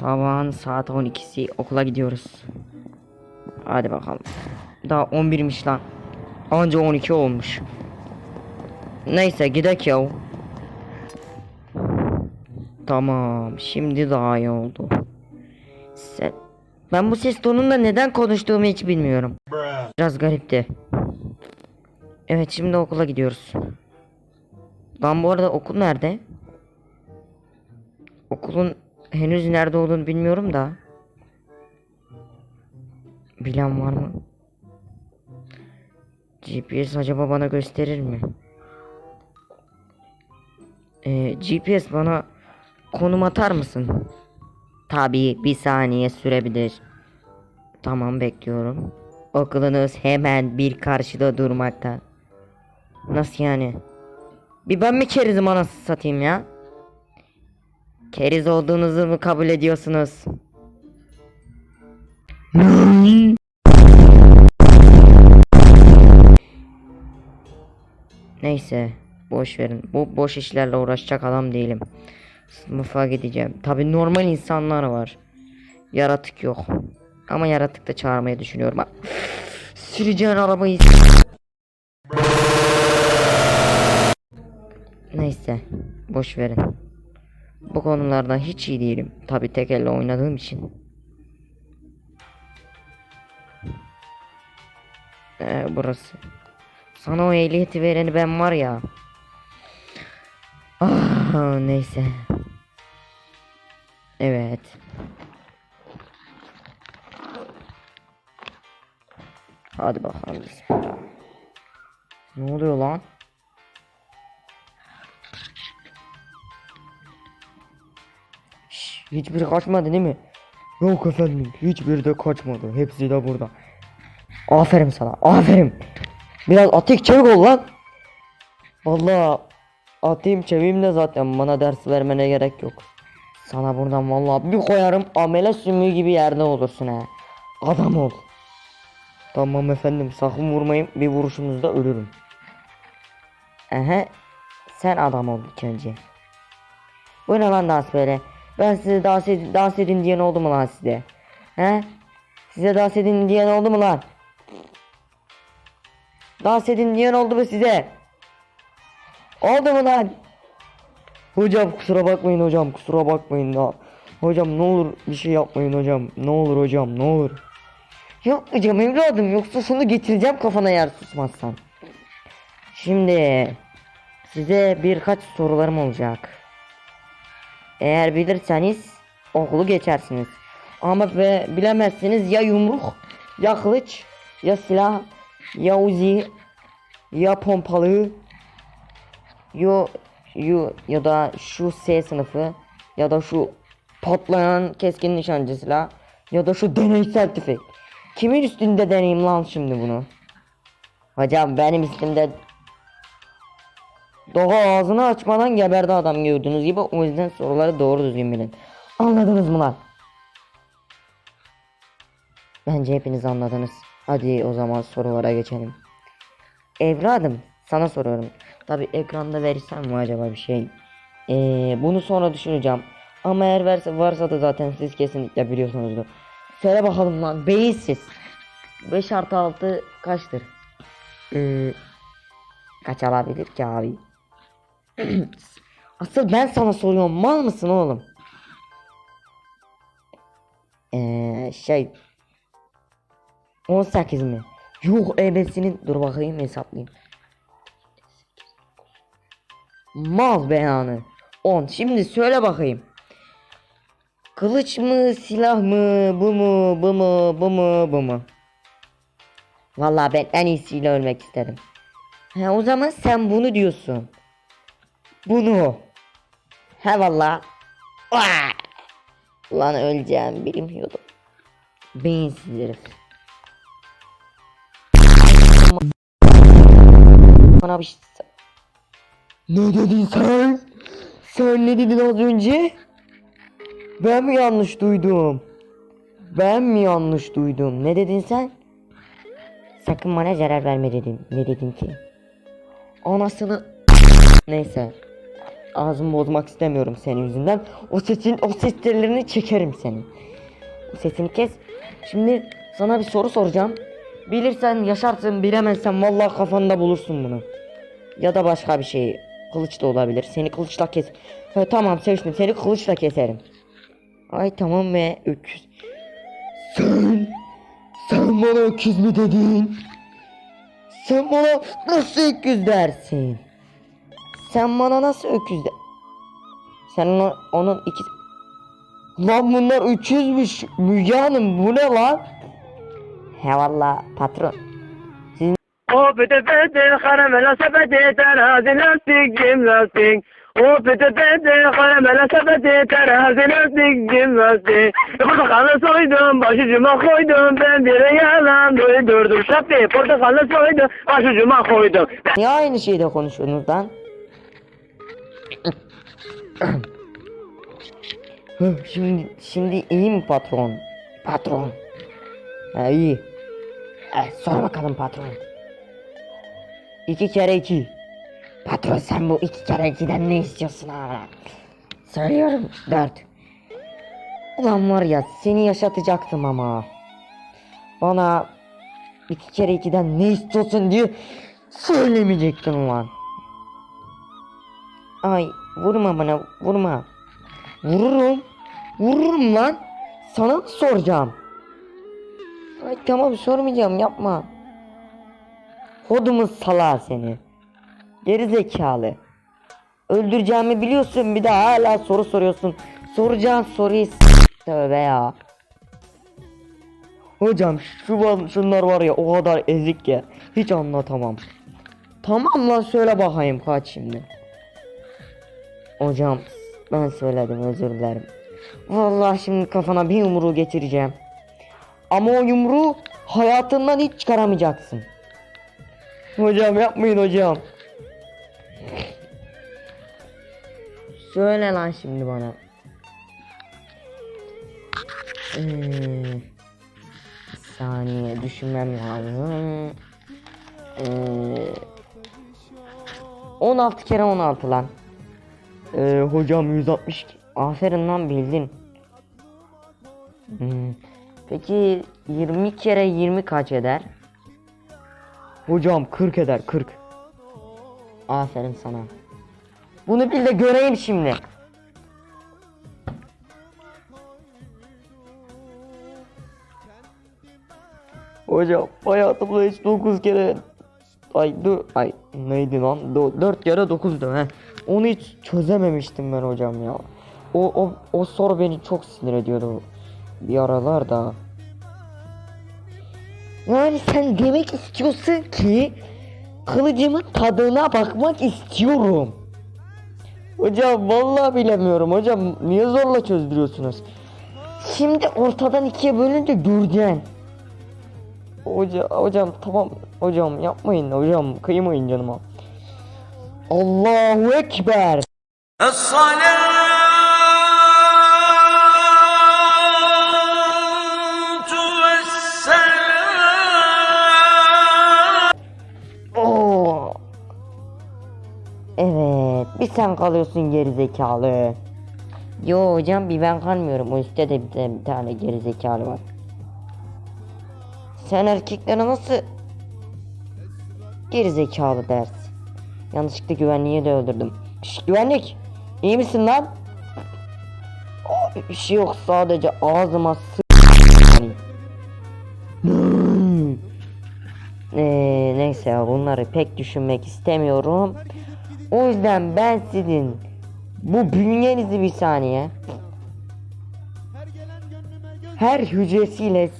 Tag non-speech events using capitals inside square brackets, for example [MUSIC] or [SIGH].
Sabahın saat 12'si okula gidiyoruz. Hadi bakalım. Daha 11'miş lan. Anca 12 olmuş. Neyse gidek ya. Tamam, şimdi daha iyi oldu. Sen... Ben bu ses tonunda neden konuştuğumu hiç bilmiyorum. Biraz garipti. Evet, şimdi okula gidiyoruz. Lan bu arada okul nerede? Okulun henüz nerede olduğunu bilmiyorum da. Bilen var mı? GPS acaba bana gösterir mi? Ee, GPS bana konum atar mısın? Tabii bir saniye sürebilir. Tamam bekliyorum. Okulunuz hemen bir karşıda durmakta. Nasıl yani? Bir ben mi kerizim anasını satayım ya? Keriz olduğunuzu mu kabul ediyorsunuz? Neyse, boş verin. Bu boş işlerle uğraşacak adam değilim. Sınıfa gideceğim. Tabi normal insanlar var. Yaratık yok. Ama yaratık da çağırmayı düşünüyorum. Süreceğin arabayı Neyse, boş verin. Bu konularda hiç iyi değilim. Tabi tek elle oynadığım için. Ee, burası. Sana o ehliyeti vereni ben var ya. Ah, neyse. Evet. Hadi bakalım. Ne oluyor lan? Hiçbiri kaçmadı değil mi? Yok efendim hiçbiri de kaçmadı. Hepsi de burada. Aferin sana aferin. Biraz atik çevik ol lan. Vallahi atayım çeviyim de zaten bana ders vermene gerek yok. Sana buradan vallahi bir koyarım amele sümüğü gibi yerde olursun ha. Adam ol. Tamam efendim sakın vurmayın bir vuruşunuzda ölürüm. Ehe sen adam ol ilk önce. Bu ne lan dans böyle? Ben size dans, ed dans edin diyen oldu mu lan size? He? Size dans edin diyen oldu mu lan? Dans edin diyen oldu mu size? Oldu mu lan? Hocam kusura bakmayın hocam kusura bakmayın da. Hocam ne olur bir şey yapmayın hocam. Ne olur hocam ne olur. Hocam evladım yoksa şunu getireceğim kafana yer susmazsan. Şimdi size birkaç sorularım olacak. Eğer bilirseniz okulu geçersiniz. Ama ve bilemezseniz ya yumruk, ya kılıç, ya silah, ya uzi, ya pompalı, yo, yo ya da şu S sınıfı ya da şu patlayan keskin nişancı silah ya da şu deneysel tüfek. Kimin üstünde deneyim lan şimdi bunu? Hocam benim üstümde Doğa ağzını açmadan geberdi adam gördüğünüz gibi o yüzden soruları doğru düzgün bilin. Anladınız mı lan? Bence hepiniz anladınız. Hadi o zaman sorulara geçelim. Evladım sana soruyorum. Tabi ekranda versem mi acaba bir şey? Ee, bunu sonra düşüneceğim. Ama eğer verse, varsa da zaten siz kesinlikle biliyorsunuzdur. Söyle bakalım lan beyinsiz. 5 artı 6 kaçtır? Ee, kaç alabilir ki abi? [CLEARS THROAT] Asıl ben sana soruyorum mal mısın oğlum? Ee, şey 18 mi? Yok ebesinin dur bakayım hesaplayayım. Mal beyanı 10 şimdi söyle bakayım. Kılıç mı silah mı bu mu bu mu bu mu bu mu? Vallahi ben en iyisiyle ölmek isterim. He o zaman sen bunu diyorsun. Bunu. He valla. Vay! Lan öleceğim bilmiyordum. Beyinsiz herif. Bana bir şey... Ne dedin sen? Sen ne dedin az önce? Ben mi yanlış duydum? Ben mi yanlış duydum? Ne dedin sen? Sakın bana zarar verme dedim. Ne dedin ki? Anasını... Neyse. Ağzımı bozmak istemiyorum senin yüzünden. O sesin o ses tellerini çekerim senin. O sesini kes. Şimdi sana bir soru soracağım. Bilirsen yaşarsın, bilemezsen vallahi kafanda bulursun bunu. Ya da başka bir şey. Kılıç da olabilir. Seni kılıçla kes. Ha, tamam seçtim. Seni kılıçla keserim. Ay tamam ve öküz. Sen sen bana öküz mü dedin? Sen bana nasıl öküz dersin? Sen bana nasıl öküz de... Sen ona- onun iki... Lan bunlar öküzmüş Müge Hanım bu ne lan? He valla patron. O pete pete karamela sepeti terazi lastik cim lastik. O pete pete karamela sepeti terazi lastik cim lastik. Portakalı soydum başucuma koydum ben bir yalan duydurdum. Şapti portakalı soydum başucuma koydum. Niye aynı şeyde konuşuyorsunuz lan? [CLEARS THROAT] Şimdi şimdi iyi mi patron? Patron. Ha iyi. Eh, sor bakalım patron. İki kere iki. Patron sen bu iki kere ikiden ne istiyorsun ha? Söylüyorum dört. Ulan var ya seni yaşatacaktım ama. Bana iki kere ikiden ne istiyorsun diye söylemeyecektin lan. Ay vurma bana vurma. Vururum. Vururum lan. Sana mı soracağım? Ay tamam sormayacağım yapma. Hodumun salağı seni. Geri zekalı. Öldüreceğimi biliyorsun bir de hala soru soruyorsun. Soracağın soruyu Tövbe ya. Hocam şu var- şunlar var ya o kadar ezik ya. Hiç anlatamam. Tamam lan söyle bakayım kaç şimdi. Hocam ben söyledim özür dilerim. Vallahi şimdi kafana bir yumruğu getireceğim. Ama o yumruğu hayatından hiç çıkaramayacaksın. Hocam yapmayın hocam. Söyle lan şimdi bana. Hmm, saniye düşünmem lazım. Ee, 16 kere 16 lan. Ee, hocam 160. Aferin lan bildin. Hmm. Peki 20 kere 20 kaç eder? Hocam 40 eder 40. Aferin sana. Bunu bil de göreyim şimdi. Hocam hayatımda hiç 9 kere ay dur ay neydi lan 4 kere 9'du he. Onu hiç çözememiştim ben hocam ya. O o o soru beni çok sinir ediyordu bir aralar da. Yani sen demek istiyorsun ki kılıcımın tadına bakmak istiyorum. Hocam vallahi bilemiyorum hocam niye zorla çözdürüyorsunuz? Şimdi ortadan ikiye bölünce göreceksin. Hoca, hocam tamam hocam yapmayın hocam kıymayın canıma. Allahu Ekber. Oo. Evet bir sen kalıyorsun geri zekalı. Yo hocam bir ben kalmıyorum o üstte de bir, de bir tane geri zekalı var. Sen erkeklere nasıl geri zekalı dersin? Yanlışlıkla güvenliği de öldürdüm. Şş, güvenlik iyi misin lan? Bir şey yok sadece ağzıma s Hmm. Ee, neyse ya, bunları pek düşünmek istemiyorum. O yüzden ben sizin bu bünyenizi bir saniye her hücresiyle